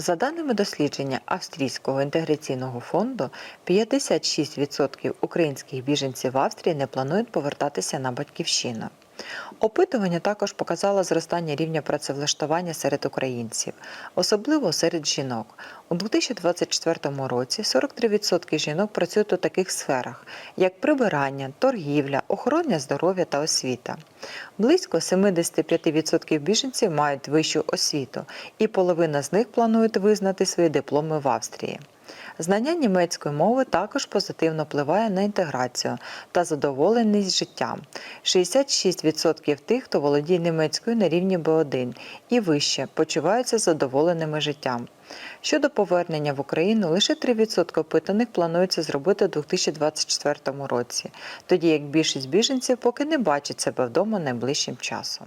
За даними дослідження Австрійського інтеграційного фонду, 56% українських біженців в Австрії не планують повертатися на батьківщину. Опитування також показало зростання рівня працевлаштування серед українців, особливо серед жінок. У 2024 році 43% жінок працюють у таких сферах, як прибирання, торгівля, охорона здоров'я та освіта. Близько 75% біженців мають вищу освіту, і половина з них планують визнати свої дипломи в Австрії. Знання німецької мови також позитивно впливає на інтеграцію та задоволеність життям. 66% тих, хто володіє німецькою на рівні B1 і вище, почуваються задоволеними життям. Щодо повернення в Україну, лише 3% опитаних планується зробити у 2024 році, тоді як більшість біженців поки не бачить себе вдома найближчим часом.